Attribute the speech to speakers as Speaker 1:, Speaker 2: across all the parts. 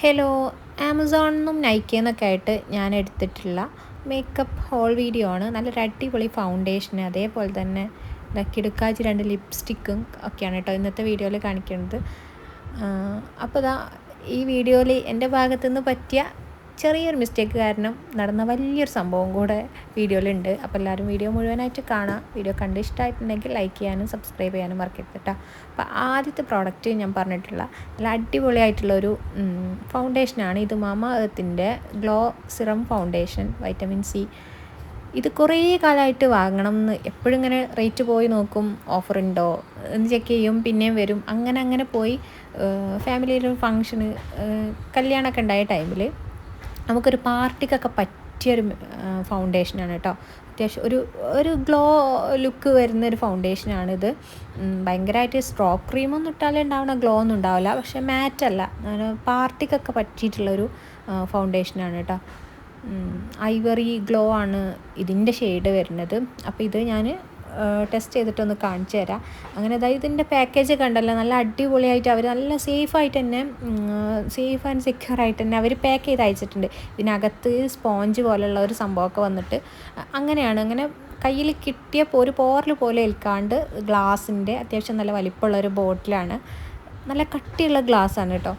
Speaker 1: Hello ആമസോണിൽ നിന്നും നിന്നൊക്കെ ആയിട്ട് ഞാൻ എടുത്തിട്ടുള്ള മേക്കപ്പ് ഹോൾ വീഡിയോ ആണ്. നല്ലൊരു അടിപൊളി ഫൗണ്ടേഷൻ അതേപോലെ തന്നെ ലക്കിടുക്കാച്ച് കിടുക്കാച്ചി രണ്ട് ലിപ്സ്റ്റിക്കും ഒക്കെയാണ് കേട്ടോ ഇന്നത്തെ വീഡിയോയിൽ കാണിക്കുന്നത്. അപ്പോൾ ഇതാ ഈ വീഡിയോയിൽ എന്റെ ഭാഗത്തുനിന്ന് പറ്റിയ ചെറിയൊരു മിസ്റ്റേക്ക് കാരണം നടന്ന വലിയൊരു സംഭവം കൂടെ വീഡിയോയിലുണ്ട്. അപ്പോൾ എല്ലാവരും വീഡിയോ മുഴുവനായിട്ട് കാണാം. വീഡിയോ കണ്ട് ഇഷ്ടമായിട്ടുണ്ടെങ്കിൽ ലൈക്ക് ചെയ്യാനും സബ്സ്ക്രൈബ് ചെയ്യാനും മറക്കരുത് കേട്ടോ അപ്പോൾ ആദ്യത്തെ പ്രോഡക്റ്റ് ഞാൻ പറഞ്ഞിട്ടുള്ള നല്ല അടിപൊളിയായിട്ടുള്ളൊരു ഫൗണ്ടേഷനാണ് ഇത്. മാമ എർത്തിന്റെ glow serum foundation vitamin C ഇത് കുറേ കാലമായിട്ട് വാങ്ങണം എന്ന് എപ്പോഴും ഇങ്ങനെ റേറ്റ് പോയി നോക്കും. ഓഫറുണ്ടോ എന്ന് ചെക്ക് ചെയ്യും. പിന്നെയും വരും. അങ്ങനെ അങ്ങനെ പോയി ഫാമിലിയിലൊരു ഫങ്ഷന് കല്യാണമൊക്കെ ഉണ്ടായ ടൈമിൽ നമുക്കൊരു പാർട്ടിക്കൊക്കെ പറ്റിയൊരു ഫൗണ്ടേഷനാണ് കേട്ടോ. അത്യാവശ്യം ഒരു ഒരു ഗ്ലോ ലുക്ക് വരുന്ന ഒരു ഫൗണ്ടേഷനാണിത് ഭയങ്കരമായിട്ട് സ്ട്രോക്ക് ക്രീമൊന്നും ഇട്ടാലേ ഉണ്ടാവുന്ന ഗ്ലോ ഒന്നും ഉണ്ടാവില്ല. പക്ഷേ മാറ്റല്ല പാർട്ടിക്കൊക്കെ പറ്റിയിട്ടുള്ളൊരു ഫൗണ്ടേഷനാണ് കേട്ടോ. ഐവറി ഗ്ലോ ആണ് ഇതിന്റെ ഷെയ്ഡ് വരുന്നത്. അപ്പോൾ ഇത് ഞാൻ ടെസ്റ്റ് ചെയ്തിട്ടൊന്ന് കാണിച്ചു തരാം. അങ്ങനെ അതായത് ഇതിന്റെ പാക്കേജ് കണ്ടല്ലോ നല്ല അടിപൊളിയായിട്ട് അവർ നല്ല സേഫായിട്ട് തന്നെ സേഫ് ആൻഡ് സെക്യൂർ ആയിട്ട് തന്നെ അവർ പാക്ക് ചെയ്ത് അയച്ചിട്ടുണ്ട്. ഇതിനകത്ത് സ്പോഞ്ച് പോലുള്ള ഒരു സംഭവമൊക്കെ വന്നിട്ട് അങ്ങനെയാണ്. അങ്ങനെ കയ്യിൽ കിട്ടിയപ്പോൾ ഒരു പോറൽ പോലെ ഏൽക്കാണ്ട് ഗ്ലാസിന്റെ അത്യാവശ്യം നല്ല വലിപ്പമുള്ള ഒരു ബോട്ടിലാണ് നല്ല കട്ടിയുള്ള ഗ്ലാസ്സാണ് കേട്ടോ.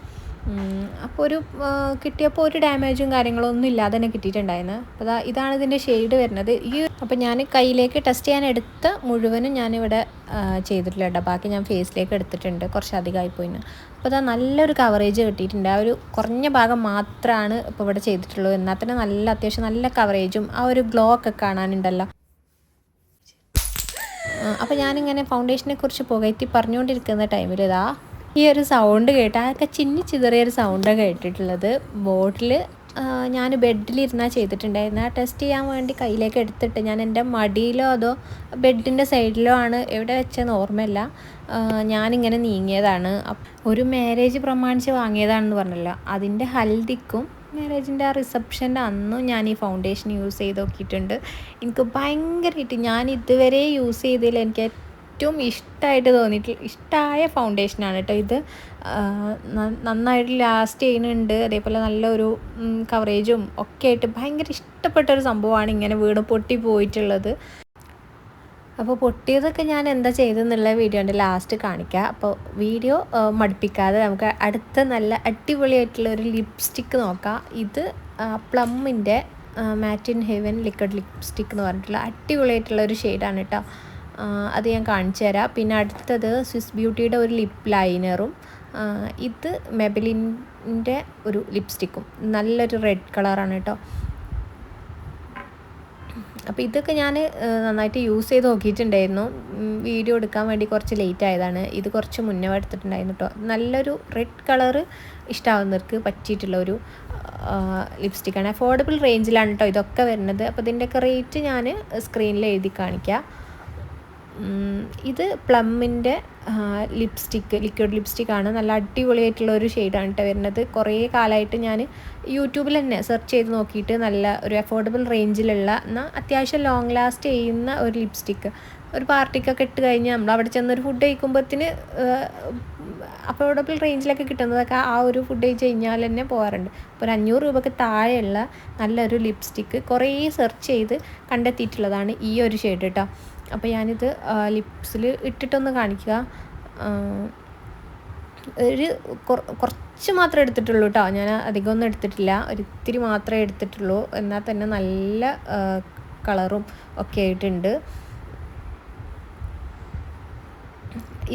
Speaker 1: അപ്പോൾ ഒരു കിട്ടിയപ്പോൾ ഒരു ഡാമേജും കാര്യങ്ങളും ഒന്നും ഇല്ലാതെ തന്നെ കിട്ടിയിട്ടുണ്ടായിരുന്നു. അപ്പോൾ ഇതാണ് ഇതിന്റെ ഷെയ്ഡ് വരുന്നത്. ഈ അപ്പോൾ ഞാൻ കയ്യിലേക്ക് ടെസ്റ്റ് ചെയ്യാൻ എടുത്ത മുഴുവനും ഞാനിവിടെ ചെയ്തിട്ടില്ല കേട്ടോ. ബാക്കി ഞാൻ ഫേസിലേക്ക് എടുത്തിട്ടുണ്ട്. കുറച്ച് അധികമായി പോയിന് അപ്പോൾ അതാ നല്ലൊരു കവറേജ് കിട്ടിയിട്ടുണ്ട്. ആ ഒരു കുറഞ്ഞ ഭാഗം മാത്രമാണ് ഇപ്പോൾ ഇവിടെ ചെയ്തിട്ടുള്ളൂ. എന്നാൽ തന്നെ നല്ല അത്യാവശ്യം നല്ല കവറേജും ആ ഒരു ഗ്ലോ ഒക്കെ കാണാനുണ്ടല്ലോ. അപ്പോൾ ഞാനിങ്ങനെ ഫൗണ്ടേഷനെ കുറിച്ച് പുകയത്തി പറഞ്ഞുകൊണ്ടിരിക്കുന്ന ടൈമിൽ ഇതാ ഈ ഒരു സൗണ്ട് കേട്ട് അതൊക്കെ ചിന്നി ചിതറിയ ഒരു സൗണ്ടൊക്കെ കേട്ടിട്ടുള്ളത്. ബോട്ടിൽ ഞാൻ ബെഡിലിരുന്നാൽ ചെയ്തിട്ടുണ്ടായിരുന്നു. ആ ടെസ്റ്റ് ചെയ്യാൻ വേണ്ടി കയ്യിലേക്ക് എടുത്തിട്ട് ഞാൻ എന്റെ മടിയിലോ അതോ ബെഡിന്റെ സൈഡിലോ ആണ് എവിടെ വെച്ചെന്ന് ഓർമ്മയില്ല. ഞാനിങ്ങനെ നീങ്ങിയതാണ്. ഒരു മാരേജ് പ്രമാണിച്ച് വാങ്ങിയതാണെന്ന് പറഞ്ഞല്ലോ. അതിന്റെ ഹൽദിക്കും മാരേജിന്റെ ആ റിസപ്ഷന്റെ അന്നും ഞാൻ ഈ ഫൗണ്ടേഷൻ യൂസ് ചെയ്ത് നോക്കിയിട്ടുണ്ട്. എനിക്ക് ഭയങ്കരമായിട്ട് ഞാൻ ഇതുവരെ യൂസ് ചെയ്തതിൽ എനിക്ക് ഏറ്റവും ഇഷ്ടമായിട്ട് തോന്നിയിട്ടുള്ള ഇഷ്ടമായ ഫൗണ്ടേഷനാണ് കേട്ടോ ഇത്. നന്നായിട്ട് ലാസ്റ്റ് ചെയ്യുന്നുണ്ട്. അതേപോലെ നല്ലൊരു കവറേജും ഒക്കെ ആയിട്ട് ഭയങ്കര ഇഷ്ടപ്പെട്ട ഒരു സംഭവമാണ് ഇങ്ങനെ വീട് പൊട്ടി പോയിട്ടുള്ളത്. അപ്പോൾ പൊട്ടിയതൊക്കെ ഞാൻ എന്താ ചെയ്തെന്നുള്ള വീഡിയോന്റെ ലാസ്റ്റ് കാണിക്കാം. അപ്പോൾ വീഡിയോ മടുപ്പിക്കാതെ നമുക്ക് അടുത്ത നല്ല അടിപൊളിയായിട്ടുള്ള ഒരു ലിപ്സ്റ്റിക്ക് നോക്കാം. ഇത് പ്ലമ്മിന്റെ matte in heaven liquid lipstick എന്ന് പറഞ്ഞിട്ടുള്ള അടിപൊളിയായിട്ടുള്ള ഒരു ഷെയ്ഡാണ് കേട്ടോ അത് ഞാൻ കാണിച്ചു തരാം. പിന്നെ അടുത്തത് സ്വിസ് ബ്യൂട്ടിയുടെ ഒരു ലിപ് ലൈനറും ഇത് മെബലിന്റെ ഒരു ലിപ്സ്റ്റിക്കും. നല്ലൊരു റെഡ് കളറാണ് കേട്ടോ. അപ്പോൾ ഇതൊക്കെ ഞാൻ നന്നായിട്ട് യൂസ് ചെയ്ത് നോക്കിയിട്ടുണ്ടായിരുന്നു. വീഡിയോ എടുക്കാൻ വേണ്ടി കുറച്ച് ലേറ്റ് ആയതാണ്. ഇത് കുറച്ച് മുന്നേ എടുത്തിട്ടുണ്ടായിരുന്നു കേട്ടോ. നല്ലൊരു റെഡ് കളറ് ഇഷ്ടമാവുന്നവർക്ക് പറ്റിയിട്ടുള്ള ഒരു ലിപ്സ്റ്റിക്കാണ്. അഫോർഡബിൾ റേഞ്ചിലാണ് കേട്ടോ ഇതൊക്കെ വരുന്നത്. അപ്പോൾ ഇതിന്റെയൊക്കെ റേറ്റ് ഞാൻ സ്ക്രീനിൽ എഴുതി കാണിക്കാം. ഇത് പ്ലമ്മിന്റെ ലിപ്സ്റ്റിക്ക് ലിക്വിഡ് ലിപ്സ്റ്റിക്കാണ്. നല്ല അടിപൊളിയായിട്ടുള്ള ഒരു ഷെയ്ഡാണ് കേട്ടോ വരുന്നത്. കുറേ കാലമായിട്ട് ഞാൻ യൂട്യൂബിൽ തന്നെ സെർച്ച് ചെയ്ത് നോക്കിയിട്ട് നല്ല ഒരു അഫോർഡബിൾ റേഞ്ചിലുള്ള എന്നാൽ അത്യാവശ്യം ലോങ് ലാസ്റ്റ് ചെയ്യുന്ന ഒരു ലിപ്സ്റ്റിക്ക്. ഒരു പാർട്ടിക്കൊക്കെ ഇട്ട് കഴിഞ്ഞാൽ നമ്മൾ അവിടെ ചെന്നൊരു ഫുഡ് കഴിക്കുമ്പോഴത്തിന് അഫോർഡബിൾ റേഞ്ചിലൊക്കെ കിട്ടുന്നതൊക്കെ ആ ഒരു ഫുഡ് കഴിച്ച് കഴിഞ്ഞാൽ തന്നെ പോകാറുണ്ട്. അപ്പോൾ ഒരു അഞ്ഞൂറ് രൂപയ്ക്ക് താഴെയുള്ള നല്ലൊരു ലിപ്സ്റ്റിക്ക് കുറേ സെർച്ച് ചെയ്ത് കണ്ടെത്തിയിട്ടുള്ളതാണ് ഈ ഒരു ഷെയ്ഡ് കേട്ടോ അപ്പോൾ ഞാനിത് ലിപ്സിൽ ഇട്ടിട്ടൊന്ന് കാണിക്കുക. ഒരു കുറച്ച് മാത്രമേ എടുത്തിട്ടുള്ളൂ കേട്ടോ. ഞാൻ അധികം ഒന്നും എടുത്തിട്ടില്ല. ഒരിത്തിരി മാത്രമേ എടുത്തിട്ടുള്ളൂ. എന്നാൽ തന്നെ നല്ല കളറും ഒക്കെ ആയിട്ടുണ്ട്.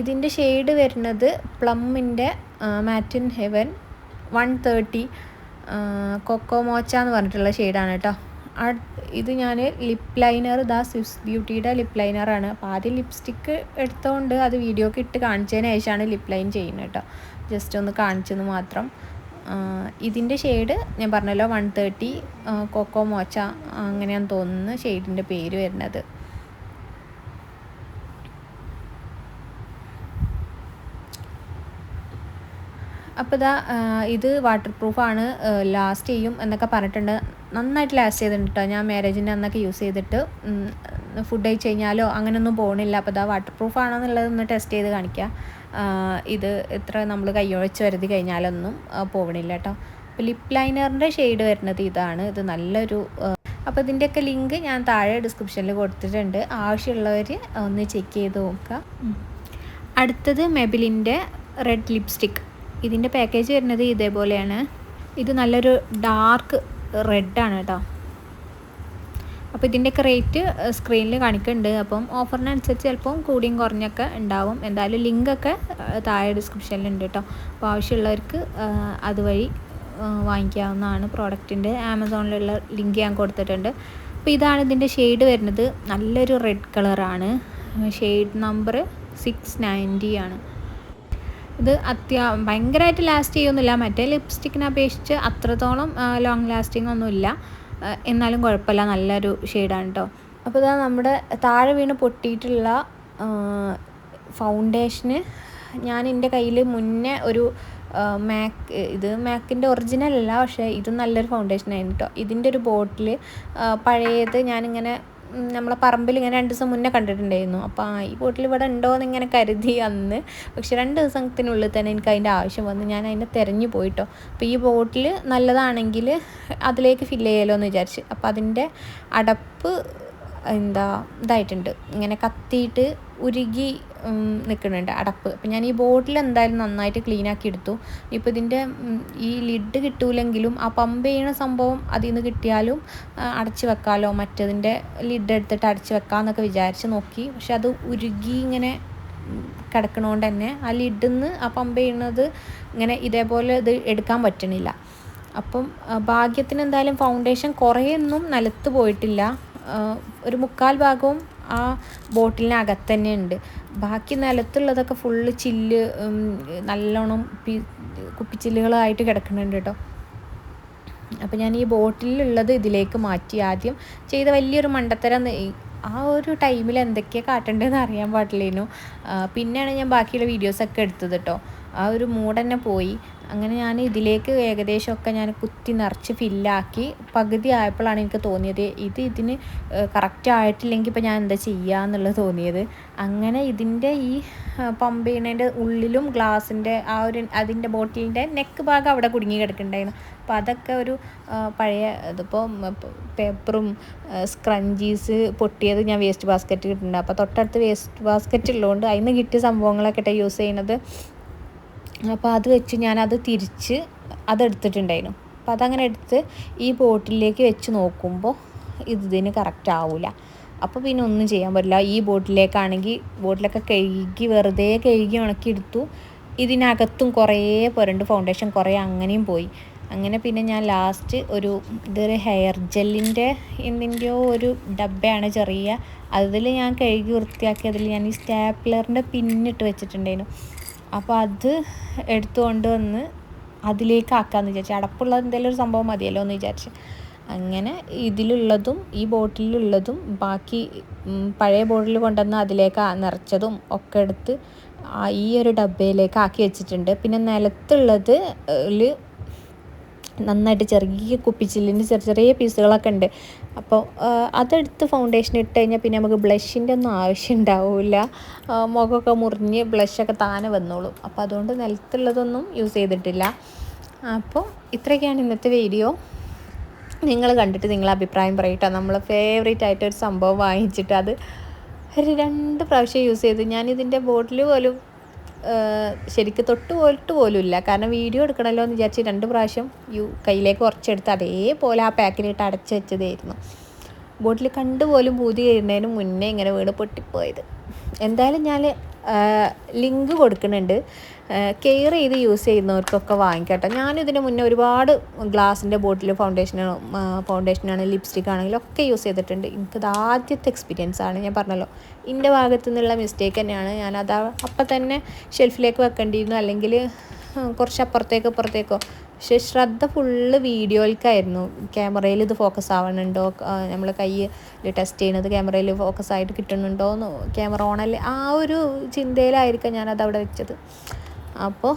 Speaker 1: ഇതിന്റെ ഷെയ്ഡ് വരുന്നത് പ്ലമ്മിന്റെ matte in heaven one thirty coco mocha എന്ന് പറഞ്ഞിട്ടുള്ള ഷെയ്ഡാണ് കേട്ടോ. ഇത് ഞാൻ ലിപ് ലൈനർ ദാ സ്വിസ് ബ്യൂട്ടിയുടെ ലിപ് ലൈനറാണ് അപ്പോൾ ആദ്യം ലിപ്സ്റ്റിക്ക് എടുത്തുകൊണ്ട് അത് വീഡിയോക്ക് ഇട്ട് കാണിച്ചതിന് ശേഷമാണ് ലിപ് ലൈൻ ചെയ്യുന്നത് കേട്ടോ. ജസ്റ്റ് ഒന്ന് കാണിച്ചെന്ന് മാത്രം. ഇതിന്റെ ഷെയ്ഡ് ഞാൻ പറഞ്ഞല്ലോ വൺ തേർട്ടി കൊക്കോ മോച്ച അങ്ങനെയാന്ന് തോന്നുന്നു ഷെയ്ഡിന്റെ പേര് വരുന്നത്. അപ്പോൾ ഇതാ ഇത് വാട്ടർ പ്രൂഫാണ് ലാസ്റ്റ് ചെയ്യും എന്നൊക്കെ പറഞ്ഞിട്ടുണ്ട്. നന്നായിട്ട് ലാസ്റ്റ് ചെയ്തിട്ടുണ്ട് കേട്ടോ ഞാൻ മാരേജിന്റെ അന്നൊക്കെ യൂസ് ചെയ്തിട്ട് ഫുഡ് കഴിച്ച് കഴിഞ്ഞാലോ അങ്ങനെയൊന്നും പോകണില്ല അപ്പോൾ ഇതാ വാട്ടർ പ്രൂഫ് ആണെന്നുള്ളത് ഒന്ന് ടെസ്റ്റ് ചെയ്ത് കാണിക്കുക ഇത് എത്ര നമ്മൾ കയ്യൊഴിച്ച് വരുതി കഴിഞ്ഞാലൊന്നും പോകണില്ല കേട്ടോ അപ്പോൾ ലിപ് ലൈനറിന്റെ ഷെയ്ഡ് വരുന്നത് ഇതാണ്. ഇത് നല്ലൊരു അപ്പോൾ ഇതിന്റെയൊക്കെ ലിങ്ക് ഞാൻ താഴെ ഡിസ്ക്രിപ്ഷനിൽ കൊടുത്തിട്ടുണ്ട്. ആവശ്യമുള്ളവർ ഒന്ന് ചെക്ക് ചെയ്ത് നോക്കുക. അടുത്തത് മെബിലിന്റെ റെഡ് ലിപ്സ്റ്റിക് ഇതിന്റെ പാക്കേജ് വരുന്നത് ഇതേപോലെയാണ്. ഇത് നല്ലൊരു ഡാർക്ക് റെഡാണ് കേട്ടോ. അപ്പോൾ ഇതിന്റെയൊക്കെ റേറ്റ് സ്ക്രീനിൽ കാണിക്കുന്നുണ്ട്. അപ്പം ഓഫറിനനുസരിച്ച് ചിലപ്പം കൂടിയും കുറഞ്ഞൊക്കെ ഉണ്ടാവും. എന്തായാലും ലിങ്കൊക്കെ താഴെ ഡിസ്ക്രിപ്ഷനിലുണ്ട് കേട്ടോ. അപ്പോൾ ആവശ്യമുള്ളവർക്ക് അതുവഴി വാങ്ങിക്കാവുന്നതാണ് പ്രോഡക്റ്റിന്റെ ആമസോണിലുള്ള ലിങ്ക് ഞാൻ കൊടുത്തിട്ടുണ്ട്. അപ്പോൾ ഇതാണ് ഇതിന്റെ ഷെയ്ഡ് വരുന്നത്. നല്ലൊരു റെഡ് കളറാണ് ഷെയ്ഡ് നമ്പർ സിക്സ് നയന്റി ആണ്. ഇത് അത്യാ ഭയങ്കരമായിട്ട് ലാസ്റ്റ് ചെയ്യൊന്നുമില്ല മറ്റേ ലിപ്സ്റ്റിക്കിനെ അപേക്ഷിച്ച് അത്രത്തോളം ലോങ് ലാസ്റ്റിംഗ് ഒന്നുമില്ല. എന്നാലും കുഴപ്പമില്ല. നല്ലൊരു ഷെയ്ഡാണ് കേട്ടോ അപ്പോൾ ഇതാ നമ്മുടെ താഴെ വീണ് പൊട്ടിയിട്ടുള്ള ഫൗണ്ടേഷന് ഞാൻ എന്റെ കയ്യിൽ മുന്നേ ഒരു മാക്ക് ഇത് മാക്കിന്റെ ഒറിജിനൽ അല്ല പക്ഷേ ഇത് നല്ലൊരു ഫൗണ്ടേഷൻ ആയിരുന്നു കേട്ടോ ഇതിന്റെ ഒരു ബോട്ടിൽ പഴയത് ഞാനിങ്ങനെ നമ്മളെ പറമ്പിൽ ഇങ്ങനെ രണ്ട് ദിവസം മുന്നേ കണ്ടിട്ടുണ്ടായിരുന്നു. അപ്പോൾ ഈ ബോട്ടിൽ ഇവിടെ ഉണ്ടോ എന്ന് ഇങ്ങനെ കരുതി അന്ന്. പക്ഷെ രണ്ട് ദിവസത്തിനുള്ളിൽ തന്നെ എനിക്ക് അതിന്റെ ആവശ്യം വന്നു. ഞാൻ അതിനെ തിരഞ്ഞു പോയിട്ടോ. അപ്പോൾ ഈ ബോട്ടിൽ നല്ലതാണെങ്കിൽ അതിലേക്ക് ഫില്ല് ചെയ്യലോ എന്ന് വിചാരിച്ച്. അപ്പോൾ അതിന്റെ അടപ്പ് എന്താ ഇതായിട്ടുണ്ട്. ഇങ്ങനെ കത്തിയിട്ട് ഉരുകി നിൽക്കുന്നുണ്ട് അടപ്പ്. അപ്പം ഞാൻ ഈ ബോട്ടിൽ എന്തായാലും നന്നായിട്ട് ക്ലീൻ ആക്കി എടുത്തു. ഇപ്പോൾ ഇതിന്റെ ഈ ലിഡ് കിട്ടൂലെങ്കിലും ആ പമ്പ് ചെയ്യണ സംഭവം അതിൽ നിന്ന് കിട്ടിയാലും അടച്ച് വെക്കാമല്ലോ മറ്റതിന്റെ ലിഡ് എടുത്തിട്ട് അടച്ച് വെക്കാമെന്നൊക്കെ വിചാരിച്ച് നോക്കി. പക്ഷെ അത് ഉരുകി ഇങ്ങനെ കിടക്കണോണ്ട് തന്നെ ആ ലിഡിൽ നിന്ന് ആ പമ്പ് ചെയ്യണത് ഇങ്ങനെ ഇതേപോലെ ഇത് എടുക്കാൻ പറ്റണില്ല. അപ്പം ഭാഗ്യത്തിന് എന്തായാലും ഫൗണ്ടേഷൻ കുറേയൊന്നും നിലത്ത് പോയിട്ടില്ല. ഒരു മുക്കാൽ ഭാഗവും ആ ബോട്ടിലിനകത്ത് തന്നെ ഉണ്ട് ബാക്കി നിലത്തുള്ളതൊക്കെ ഫുള്ള് ചില്ല് നല്ലോണം പി കുപ്പിച്ചില്ലുകളായിട്ട് കിടക്കുന്നുണ്ട് കേട്ടോ അപ്പോൾ ഞാൻ ഈ ബോട്ടിലുള്ളത് ഇതിലേക്ക് മാറ്റി. ആദ്യം ചെയ്ത വലിയൊരു മണ്ടത്തരം ആ ഒരു ടൈമിൽ എന്തൊക്കെയാണ് കാട്ടേണ്ടതെന്ന് അറിയാൻ പാടില്ലേനു. പിന്നെയാണ് ഞാൻ ബാക്കിയുള്ള വീഡിയോസൊക്കെ എടുത്തത് കേട്ടോ ആ ഒരു മൂഡ് തന്നെ പോയി. അങ്ങനെ ഞാൻ ഇതിലേക്ക് ഏകദേശമൊക്കെ ഞാൻ കുത്തി നിറച്ച് ഫില്ലാക്കി പകുതി ആയപ്പോഴാണ് എനിക്ക് തോന്നിയത് ഇത് ഇതിന് കറക്റ്റ് ആയിട്ടില്ലെങ്കിൽ ഇപ്പോൾ ഞാൻ എന്താ ചെയ്യുക എന്നുള്ളത് തോന്നിയത്. അങ്ങനെ ഇതിന്റെ ഈ പമ്പ് ഉള്ളിലും ഗ്ലാസിന്റെ ആ ഒരു അതിന്റെ ബോട്ടിലിന്റെ നെക്ക് ഭാഗം അവിടെ കുടുങ്ങി കിടക്കുന്നുണ്ടായിരുന്നു. അപ്പോൾ അതൊക്കെ ഒരു പഴയ ഇതിപ്പോൾ പേപ്പറും സ്ക്രഞ്ചീസ് പൊട്ടിയത് ഞാൻ വേസ്റ്റ് ബാസ്ക്കറ്റ് കിട്ടുന്നുണ്ട് അപ്പോൾ തൊട്ടടുത്ത് വേസ്റ്റ് ബാസ്ക്കറ്റ് ഉള്ളതുകൊണ്ട് അതിൽ നിന്ന് കിട്ടിയ സംഭവങ്ങളൊക്കെ യൂസ് ചെയ്യുന്നത് അപ്പോൾ അത് വെച്ച് ഞാനത് തിരിച്ച് അതെടുത്തിട്ടുണ്ടായിരുന്നു. അപ്പോൾ അതങ്ങനെ എടുത്ത് ഈ ബോട്ടിലേക്ക് വെച്ച് നോക്കുമ്പോൾ ഇതിന് കറക്റ്റ് ആവില്ല അപ്പോൾ പിന്നെ ഒന്നും ചെയ്യാൻ പറ്റില്ല. ഈ ബോട്ടിലേക്കാണെങ്കിൽ ബോട്ടിലൊക്കെ കഴുകി വെറുതെ കഴുകി ഉണക്കി എടുത്തു ഇതിനകത്തും കുറേ പുരണ്ട് ഫൗണ്ടേഷൻ കുറേ അങ്ങനെയും പോയി. അങ്ങനെ പിന്നെ ഞാൻ ലാസ്റ്റ് ഒരു ഇതൊരു ഹെയർ ജെല്ലിന്റെ എന്തിന്റെയോ ഒരു ഡബ്ബയാണ് ചെറിയ. അതിൽ ഞാൻ കഴുകി വൃത്തിയാക്കി അതിൽ ഞാൻ ഈ സ്റ്റാപ്ലറിന്റെ പിന്നിട്ട് വെച്ചിട്ടുണ്ടായിരുന്നു. അപ്പോൾ അത് എടുത്തുകൊണ്ട് വന്ന് അതിലേക്ക് ആക്കാമെന്ന് വിചാരിച്ചു. അടപ്പുള്ള എന്തെങ്കിലും ഒരു സംഭവം മതിയല്ലോ എന്ന് വിചാരിച്ച്. അങ്ങനെ ഇതിലുള്ളതും ഈ ബോട്ടിലുള്ളതും ബാക്കി പഴയ ബോട്ടിൽ കൊണ്ടുവന്ന് അതിലേക്ക് നിറച്ചതും ഒക്കെ എടുത്ത് ഈ ഒരു ഡബ്ബയിലേക്ക് ആക്കി വെച്ചിട്ടുണ്ട്. പിന്നെ നിലത്തുള്ളത് നന്നായിട്ട് ചെറിയ കുപ്പിച്ചില്ലിന്റെ ചെറിയ ചെറിയ പീസുകളൊക്കെ ഉണ്ട്. അപ്പോൾ അതെടുത്ത് ഫൗണ്ടേഷൻ ഇട്ട് കഴിഞ്ഞാൽ പിന്നെ നമുക്ക് ബ്ലഷിന്റെ ഒന്നും ആവശ്യം ഉണ്ടാവില്ല മുഖമൊക്കെ മുറിഞ്ഞ് ബ്ലഷൊക്കെ താനെ വന്നോളും. അപ്പോൾ അതുകൊണ്ട് നിലത്തുള്ളതൊന്നും യൂസ് ചെയ്തിട്ടില്ല. അപ്പോൾ ഇത്രയൊക്കെയാണ് ഇന്നത്തെ വീഡിയോ നിങ്ങൾ കണ്ടിട്ട് നിങ്ങളെ അഭിപ്രായം പറയട്ടോ. നമ്മൾ ഫേവറേറ്റ് ആയിട്ട് ഒരു സംഭവം വാങ്ങിച്ചിട്ട് അത് ഒരു രണ്ട് പ്രാവശ്യം യൂസ് ചെയ്ത്. ഞാനിതിന്റെ ബോട്ടിൽ പോലും ശരിക്ക് തൊട്ട് പോയിട്ട് പോലും ഇല്ല കാരണം വീഡിയോ എടുക്കണമല്ലോ എന്ന് വിചാരിച്ച് രണ്ട് പ്രാവശ്യം യു കയ്യിലേക്ക് കുറച്ചെടുത്ത് അതേപോലെ ആ പാക്കിലിട്ട് അടച്ച് വെച്ചതായിരുന്നു. ബോട്ടിൽ കണ്ടുപോലും പൂതി കഴിയുന്നതിന് മുന്നേ ഇങ്ങനെ വീണ് പൊട്ടിപ്പോയത്. എന്തായാലും ഞാൻ ലിങ്ക് കൊടുക്കുന്നുണ്ട്. കെയർ ചെയ്ത് യൂസ് ചെയ്യുന്നവർക്കൊക്കെ വാങ്ങിക്കട്ടെ. ഞാനിതിന് മുന്നേ ഒരുപാട് ഗ്ലാസിന്റെ ബോട്ടിൽ ഫൗണ്ടേഷൻ ഫൗണ്ടേഷനാണ് ലിപ്സ്റ്റിക് ആണെങ്കിലും ഒക്കെ യൂസ് ചെയ്തിട്ടുണ്ട്. എനിക്കത് ആദ്യത്തെ എക്സ്പീരിയൻസ് ആണ്. ഞാൻ പറഞ്ഞല്ലോ എന്റെ ഭാഗത്തു നിന്നുള്ള മിസ്റ്റേക്ക് തന്നെയാണ്. ഞാനത് അപ്പം തന്നെ ഷെൽഫിലേക്ക് വെക്കേണ്ടിയിരുന്നു. അല്ലെങ്കിൽ കുറച്ച് അപ്പുറത്തേക്കോ അപ്പുറത്തേക്കോ പക്ഷെ ശ്രദ്ധ ഫുള്ള് വീഡിയോയിലേക്കായിരുന്നു ക്യാമറയിൽ ഇത് ഫോക്കസ് ആവണുണ്ടോ? നമ്മൾ കയ്യിൽ ടെസ്റ്റ് ചെയ്യുന്നത് ക്യാമറയിൽ ഫോക്കസ് ആയിട്ട് കിട്ടുന്നുണ്ടോ എന്ന് ക്യാമറ ഓണല്ലേ ആ ഒരു ചിന്തയിലായിരിക്കാം ഞാനത് അവിടെ വെച്ചത്. അപ്പോൾ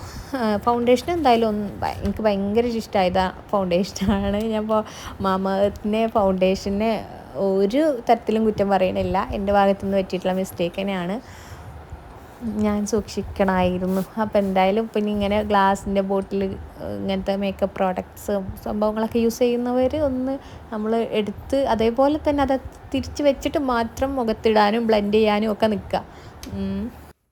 Speaker 1: ഫൗണ്ടേഷൻ എന്തായാലും ഒന്ന് എനിക്ക് ഭയങ്കര ഇഷ്ടമായത് ഫൗണ്ടേഷനാണ് ഞാൻ മാമത്തിനെ ഫൗണ്ടേഷനെ ഒരു തരത്തിലും കുറ്റം പറയണില്ല. എന്റെ ഭാഗത്തുനിന്ന് പറ്റിയിട്ടുള്ള മിസ്റ്റേക്ക് തന്നെയാണ്. ഞാൻ സൂക്ഷിക്കണമായിരുന്നു. അപ്പോൾ എന്തായാലും പിന്നെ ഇങ്ങനെ ഗ്ലാസിന്റെ ബോട്ടിൽ ഇങ്ങനത്തെ മേക്കപ്പ് പ്രോഡക്ട്സ് സംഭവങ്ങളൊക്കെ യൂസ് ചെയ്യുന്നവർ ഒന്ന് നമ്മൾ എടുത്ത് അതേപോലെ തന്നെ അത് തിരിച്ച് വെച്ചിട്ട് മാത്രം മുഖത്തിടാനും ബ്ലെൻഡ് ചെയ്യാനും ഒക്കെ നിൽക്കുക.